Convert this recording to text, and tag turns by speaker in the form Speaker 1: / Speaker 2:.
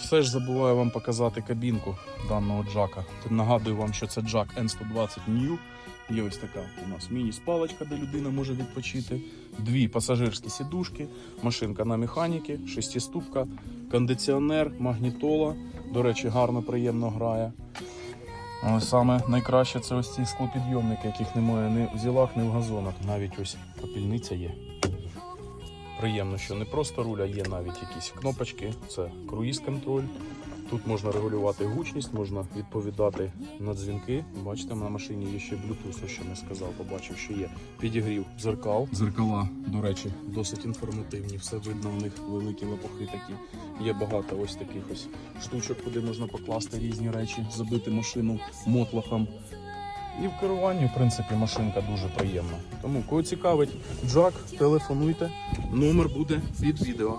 Speaker 1: все ж забуваю вам показати кабінку даного джака. Тут нагадую вам, що це джак N120 New. Є ось така у нас міні-спалочка, де людина може відпочити. Дві пасажирські сідушки, машинка на механіки, шестиступка, кондиціонер, магнітола. До речі, гарно, приємно грає. Але саме найкраще це ось ці склопідйомники, яких немає ні в зілах, ні в газонах. Навіть ось попільниця є. Приємно, що не просто руль, а є навіть якісь кнопочки. Це круїз-контроль. Тут можна регулювати гучність, можна відповідати на дзвінки. Бачите, на машині є ще Bluetooth, що не сказав, побачив, що є підігрів дзеркал. Дзеркала, до речі, досить інформативні. Все видно, в них великі лопухи такі. Є багато ось таких ось штучок, куди можна покласти різні речі, забити машину мотлохом. І в керуванні, в принципі, машинка дуже приємна. Тому, кого цікавить джак, телефонуйте. Номер буде під відео.